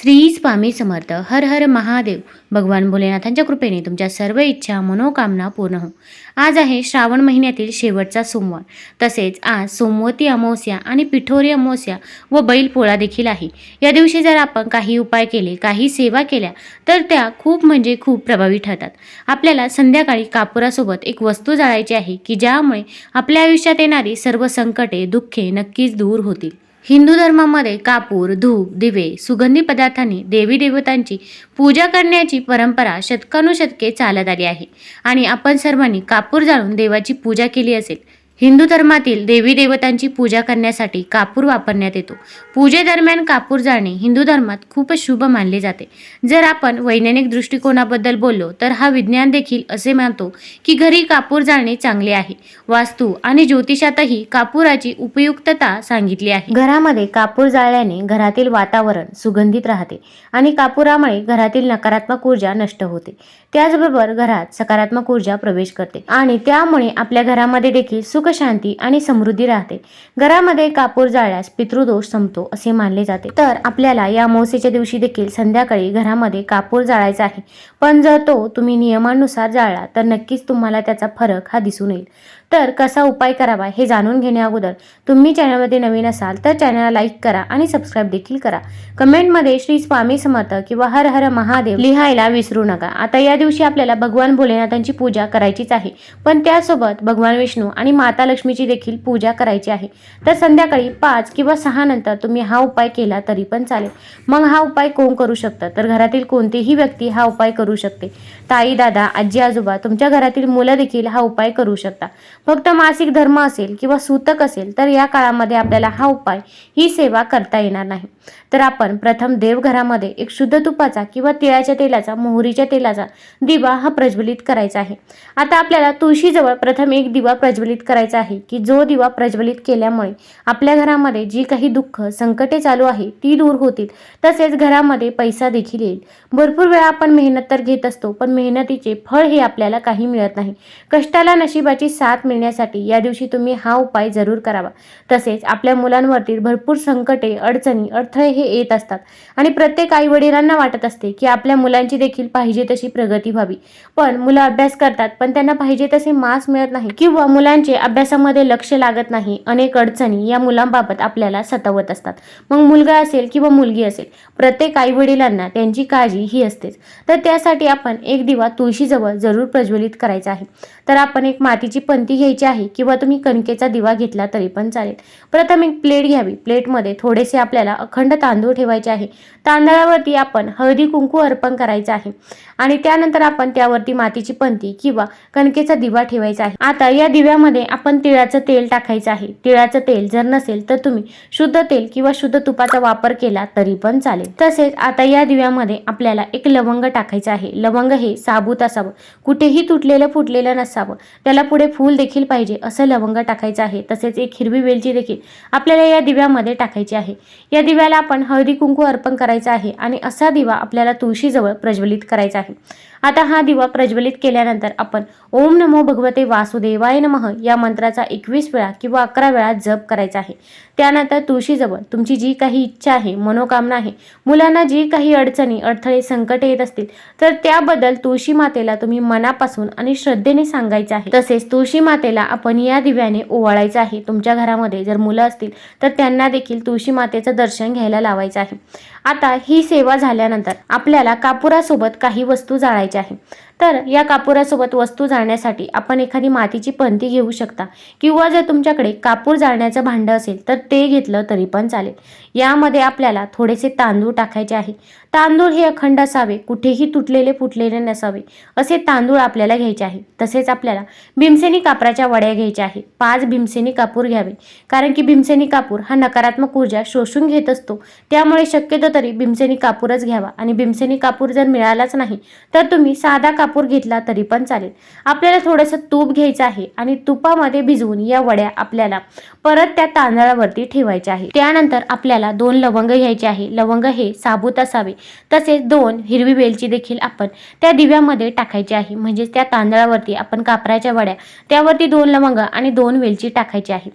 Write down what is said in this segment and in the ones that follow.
श्री स्वामी समर्थ. हर हर महादेव. भगवान भोलेनाथांच्या कृपेने तुमच्या सर्व इच्छा मनोकामना पूर्ण हो. आज आहे श्रावण महिन्यातील शेवटचा सोमवार. तसेच आज सोमवती अमावस्या आणि पिठोरी अमावस्या व बैल पोळा देखील आहे. या दिवशी जर आपण काही उपाय केले काही सेवा केल्या तर त्या खूप म्हणजे खूप प्रभावी ठरतात. आपल्याला संध्याकाळी कापुरासोबत एक वस्तू जाळायची आहे की ज्यामुळे आपल्या आयुष्यात येणारी सर्व संकटे दुःखे नक्कीच दूर होतील. हिंदू धर्मामध्ये कापूर धूप दिवे सुगंधी पदार्थांनी देवी देवतांची पूजा करण्याची परंपरा शतकानुशतके चालत आली आहे. आणि आपण सर्वांनी कापूर जाळून देवाची पूजा केली असेल हिंदू धर्मातील देवी देवतांची पूजा करण्यासाठी कापूर वापरण्यात येतो. पूजेदरम्यान कापूर जाळणे हिंदू धर्मात खूपच शुभ मानले जाते. जर आपण वैज्ञानिक दृष्टिकोनाबद्दल बोललो तर हा विज्ञान देखील असे मानतो की घरी कापूर जाळणे चांगले आहे. वास्तू आणि ज्योतिषातही कापुराची उपयुक्तता सांगितली आहे. घरामध्ये कापूर जाळल्याने घरातील वातावरण सुगंधित राहते आणि कापुरामुळे घरातील नकारात्मक ऊर्जा नष्ट होते. त्याचबरोबर घरात सकारात्मक ऊर्जा प्रवेश करते आणि त्यामुळे आपल्या घरामध्ये देखील सुख शांती आणि समृद्धी राहते. घरामध्ये कापूर जाळल्यास पितृदोष संपतो असे मानले जाते. तर आपल्याला या अमावस्येच्या दिवशी देखील संध्याकाळी घरामध्ये कापूर जाळायचा आहे. पण जर तो तुम्ही नियमानुसार जाळला तर नक्कीच तुम्हाला त्याचा फरक हा दिसून येईल. तर कसा उपाय करावा हे जाणून घेण्या अगोदर तुम्ही चॅनलमध्ये नवीन असाल तर चॅनलला लाईक करा आणि सबस्क्राईब देखील करा. कमेंटमध्ये श्री स्वामी समर्थ किंवा हर हर महादेव लिहायला विसरू नका. आता या दिवशी आपल्याला भगवान भोलेनाथांची पूजा करायचीच आहे. पण त्यासोबत भगवान विष्णू आणि माता लक्ष्मीची देखील पूजा करायची आहे. तर संध्याकाळी पाच किंवा सहा नंतर तुम्ही हा उपाय केला तरी पण चालेल. मग हा उपाय कोण करू शकतं? तर घरातील कोणतीही व्यक्ती हा उपाय करू शकते. ताई दादा आजी आजोबा तुमच्या घरातील मुलं देखील हा उपाय करू शकता. फक्त मासिक धर्म असेल किंवा सूतक असेल तर या काळामध्ये आपल्याला हा उपाय ही सेवा करता येणार नाही. तर आपण प्रथम देवघरामध्ये एक शुद्ध तुपाचा किंवा तिळाच्या तेलाचा मोहरीच्या तेलाचा दिवा हा प्रज्वलित करायचा आहे. आता आपल्याला तुळशीजवळ प्रथम एक दिवा प्रज्वलित करायचा आहे की जो दिवा प्रज्वलित केल्यामुळे आपल्या घरामध्ये जी काही दुःख संकटे चालू आहे ती दूर होतील. तसेच घरामध्ये पैसा देखील येईल. भरपूर वेळा आपण मेहनत तर घेत असतो पण मेहनतीचे फळ हे आपल्याला काही मिळत नाही. कष्टाला नशिबाची साथ मिळण्यासाठी या दिवशी तुम्ही हा उपाय जरूर करावा. तसेच आपल्या मुलांवरती भरपूर संकटे अडचणी अडथळे हे येत असतात. आणि प्रत्येक आई वडिलांना वाटत असते की आपल्या मुलांची देखील पाहिजे तशी प्रगती व्हावी. पण मुलं अभ्यास करतात पण त्यांना पाहिजे तसे मार्क्स मिळत नाही किंवा मुलांचे अभ्यासामध्ये लक्ष लागत नाही. अनेक अडचणी या मुलांबाबत आपल्याला सतावत असतात. मग मुलगा असेल किंवा मुलगी असेल प्रत्येक आई वडिलांना त्यांची काळजी ही असतेच. तर त्यासाठी आपण एक दिवा तुळशीजवळ जरूर प्रज्वलित करायचा आहे. तर आपण एक मातीची पंती घ्यायची आहे किंवा तुम्ही कणकेचा दिवा घेतला तरी पण चालेल. प्रथम एक प्लेट घ्यावी. प्लेटमध्ये थोडेसे आपल्याला अखंड तांदूळ ठेवायचे आहे. तांदळावरती आपण हळदी कुंकू अर्पण करायचं आहे. आणि त्यानंतर आपण त्यावरती मातीची पंती किंवा कणकेचा दिवा ठेवायचा आहे. आता या दिव्यामध्ये आपण तिळाचं तेल टाकायचं आहे. तिळाचं तेल जर नसेल तर तुम्ही शुद्ध तेल किंवा शुद्ध तुपाचा वापर केला तरी पण चालेल. तसेच आता या दिव्यामध्ये आपल्याला एक लवंग टाकायचं आहे. लवंग हे साबूत असावं. कुठेही तुटलेलं फुटलेलं नसावं. त्याला पुढे फूल देखील देखील पाहिजे असं लवंग टाकायचं आहे. तसेच एक हिरवी वेलची देखील आपल्याला या दिव्यामध्ये टाकायची आहे. या दिव्याला आपण हळदी कुंकू अर्पण करायचं आहे आणि असा दिवा आपल्याला तुळशीजवळ प्रज्वलित करायचा आहे. आता हा दिवा प्रज्वलित केल्यानंतर आपण ओम नमो भगवते वासुदेवाय नमः या मंत्राचा एकवीस वेळा किंवा अकरा वेळा जप करायचा आहे. त्यानंतर तुळशीजवळ तुमची जी काही इच्छा आहे मनोकामना आहे मुलांना जी काही अडचणी अडथळे संकटे येत असतील तर त्याबद्दल तुळशी मातेला तुम्ही मनापासून आणि श्रद्धेने सांगायचं आहे. तसेच तुळशी माते मातेला आपण या दिव्याने ओवाळायचं आहे. तुमच्या घरामध्ये जर मुलं असतील तर त्यांना देखील तुळशी मातेचं दर्शन घ्यायला लावायचं आहे. आता ही सेवा झाल्यानंतर आपल्याला कापुरासोबत काही वस्तू जाळायच्या आहे तर या कापुरासोबत वस्तू जाळण्यासाठी आपण एखादी मातीची पंती घेऊ शकता किंवा जर तुमच्याकडे कापूर जाळण्याचं भांडं असेल तर ते घेतलं तरी पण चालेल. यामध्ये आपल्याला थोडेसे तांदूळ टाकायचे आहे. तांदूळ हे अखंड असावे कुठेही तुटलेले फुटलेले नसावे असे तांदूळ आपल्याला घ्यायचे आहे. तसेच आपल्याला भीमसेनी कापराच्या वड्या घ्यायच्या आहे पाच भीमसेनी कापूर घ्यावे. कारण की भीमसेनी कापूर हा नकारात्मक ऊर्जा शोषून घेत असतो. त्यामुळे शक्यतो तरी भीमसेनी कापूरच घ्यावा. आणि भीमसेनी कापूर जर मिळालाच नाही तर तुम्ही साधा कापूर घेतला तरी पण चालेल. आपल्याला थोडंसं तूप घ्यायचं आहे आणि तुपामध्ये भिजवून या वड्या आपल्याला परत त्या तांदळावरती ठेवायच्या आहे त्यानंतर आपल्याला दोन लवंग घ्यायचे आहे. लवंग हे साबूत असावे. तसेच दोन हिरवी वेलची देखील आपण त्या दिव्यामध्ये टाकायची आहे. म्हणजेच त्या तांदळावरती आपण कापराच्या वड्या त्यावरती दोन लवंग आणि दोन वेलची टाकायची आहे.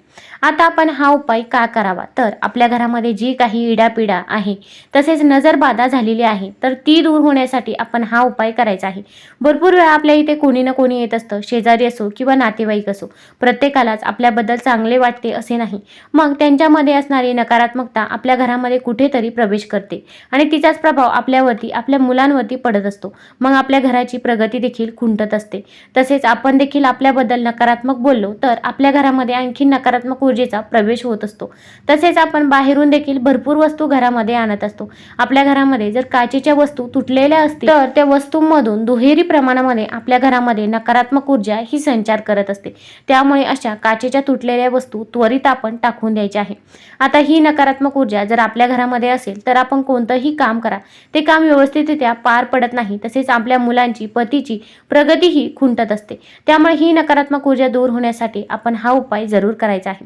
आता आपण हा उपाय का करावा? तर आपल्या घरामध्ये जी काही इडापिडा आहे तसेच नजरबाधा झालेली आहे तर ती दूर होण्यासाठी आपण हा उपाय करायचा आहे. भरपूर वेळा आपल्या इथे कोणी ना कोणी येत असतं शेजारी असो किंवा नातेवाईक असो. प्रत्येकालाच आपल्याबद्दल चांगले वाटते असे नाही. मग त्यांच्यामध्ये असणारी नकारात्मकता आपल्या घरामध्ये कुठेतरी प्रवेश करते आणि तिचाच प्रभाव आपल्यावरती आपल्या मुलांवरती पडत असतो. मग आपल्या घराची प्रगती देखील खुंटत असते. तसेच आपण देखील आपल्याबद्दल नकारात्मक बोललो तर आपल्या घरामध्ये आणखी नकारात्मक ऊर्जेचा प्रवेश होत असतो. तसेच आपण बाहेरून देखील भरपूर वस्तू घरामध्ये आणत असतो. आपल्या घरामध्ये जर काचेच्या वस्तू तुटलेल्या असतील तर त्या वस्तूंमधून दुहेरी प्रमाणामध्ये आपल्या घरामध्ये नकारात्मक ऊर्जा ही संचार करत असते. त्यामुळे अशा काचेच्या तुटलेल्या वस्तू त्वरित आपण टाकून द्यायच्या आहे. आता ही नकारात्मक ऊर्जा जर आपल्या घरामध्ये असेल तर आपण कोणतंही काम करा. ते काम व्यवस्थितरित्या पार पडत नाही तसेच आपल्या मुलांची पतीची प्रगतीही खुंटत असते. त्यामुळे ही नकारात्मक ऊर्जा दूर होण्यासाठी आपण हा उपाय जरूर करायचा आहे.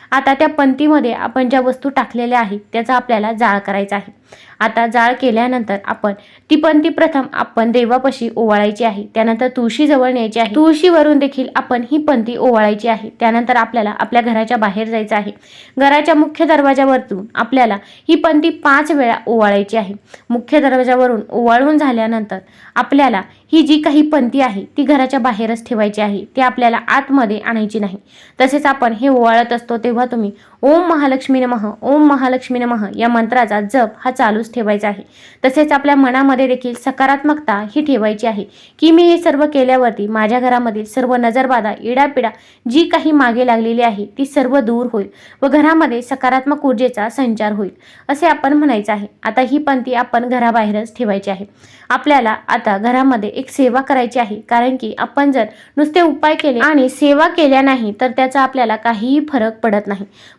आता त्या पंतीमध्ये आपण ज्या वस्तू टाकलेल्या आहेत त्याचा आपल्याला जाळ करायचा आहे. आता जाळ केल्यानंतर आपण ती पंती प्रथम आपण देवापाशी ओवाळायची आहे त्यानंतर तुळशीजवळ न्यायची आहे. तुळशीवरून देखील आपण ही पंती ओवाळायची आहे त्यानंतर आपल्याला आपल्या घराच्या बाहेर जायचं आहे. घराच्या मुख्य दरवाजावरतून आपल्याला ही पंती पाच वेळा ओवाळायची आहे. मुख्य दरवाजावरून ओवाळून झाल्यानंतर आपल्याला ही जी काही पंती आहे ती घराच्या बाहेरच ठेवायची आहे. ती आपल्याला आतमध्ये आणायची नाही. तसेच आपण हे ओवाळत असतो तेव्हा तुम्ही ओम महालक्ष्मी नमः ओम महालक्ष्मी नमः या मंत्राचा जप हा चालूच ठेवायचा आहे. तसेच आपल्या मनामध्ये देखील सकारात्मकता ही ठेवायची आहे की मी हे सर्व केल्यावरती माझ्या घरामधील सर्व नजरबाधा इडापिडा जी काही मागे लागलेली आहे ती सर्व दूर होईल व घरामध्ये सकारात्मक ऊर्जेचा संचार होईल असे आपण म्हणायचं आहे. आता ही पंथी आपण घराबाहेरच ठेवायची आहे. आपल्याला आता घरामध्ये एक सेवा करायची आहे कारण की आपण जर नुसते उपाय केले आणि सेवा केल्या नाही तर त्याचा आपल्याला काहीही फरक पडत नाही.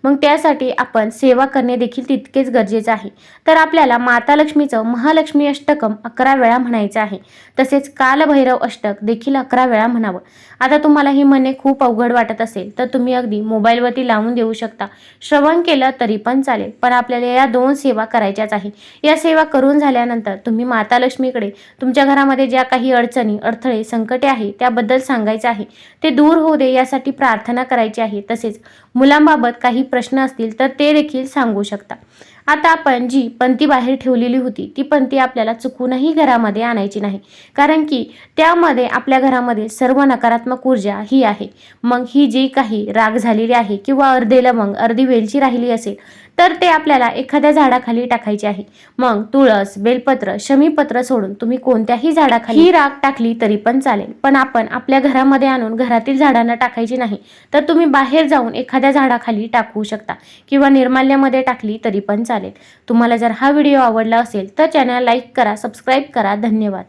मग त्यासाठी आपण सेवा करणे देखील तितकेच गरजेचं आहे. तर आपल्याला माता लक्ष्मीचं महालक्ष्मी अष्टकम अकरा वेळा म्हणायचं आहे. तसेच कालभैरव अष्टक देखील अकरा वेळा म्हणावं. आता तुम्हाला ही म्हणणे खूप अवघड वाटत असेल तर तुम्ही अगदी मोबाईलवरती लावून देऊ शकता. श्रवण केलं तरी पण चालेल पण आपल्याला या दोन सेवा करायच्याच आहे. या सेवा करून झाल्यानंतर तुम्ही माता लक्ष्मीकडे तुमच्या घरामध्ये ज्या काही अडचणी अडथळे संकटे आहे त्याबद्दल सांगायचं आहे. ते दूर होऊ दे यासाठी प्रार्थना करायची आहे. तसेच मुलांबाबत काही प्रश्न असतील तर ते देखील सांगू शकता. आता आपण जी पंती बाहेर ठेवलेली होती ती पंती आपल्याला चुकूनही घरामध्ये आणायची नाही. कारण की त्यामध्ये आपल्या घरामध्ये सर्व नकारात्मक ऊर्जा ही आहे. मग ही जी काही राग झालेली आहे किंवा अर्धे लवंग अर्धी वेलची राहिली असेल तर ते आपल्याला एखाद्या झाडाखाली टाकायचे आहे. मग तुळस बेलपत्र शमीपत्र सोडून तुम्ही कोणत्याही झाडाखाली ही राग टाकली तरी पण चालेल. पण आपण आपल्या घरामध्ये आणून घरातील झाडांना टाकायची नाही तर तुम्ही बाहेर जाऊन एखाद्या झाडाखाली टाकू शकता किंवा निर्माल्यामध्ये टाकली तरी पण चालेल. तुम्हाला जर हा व्हिडिओ आवडला असेल तर चॅनल लाईक करा सबस्क्राईब करा. धन्यवाद.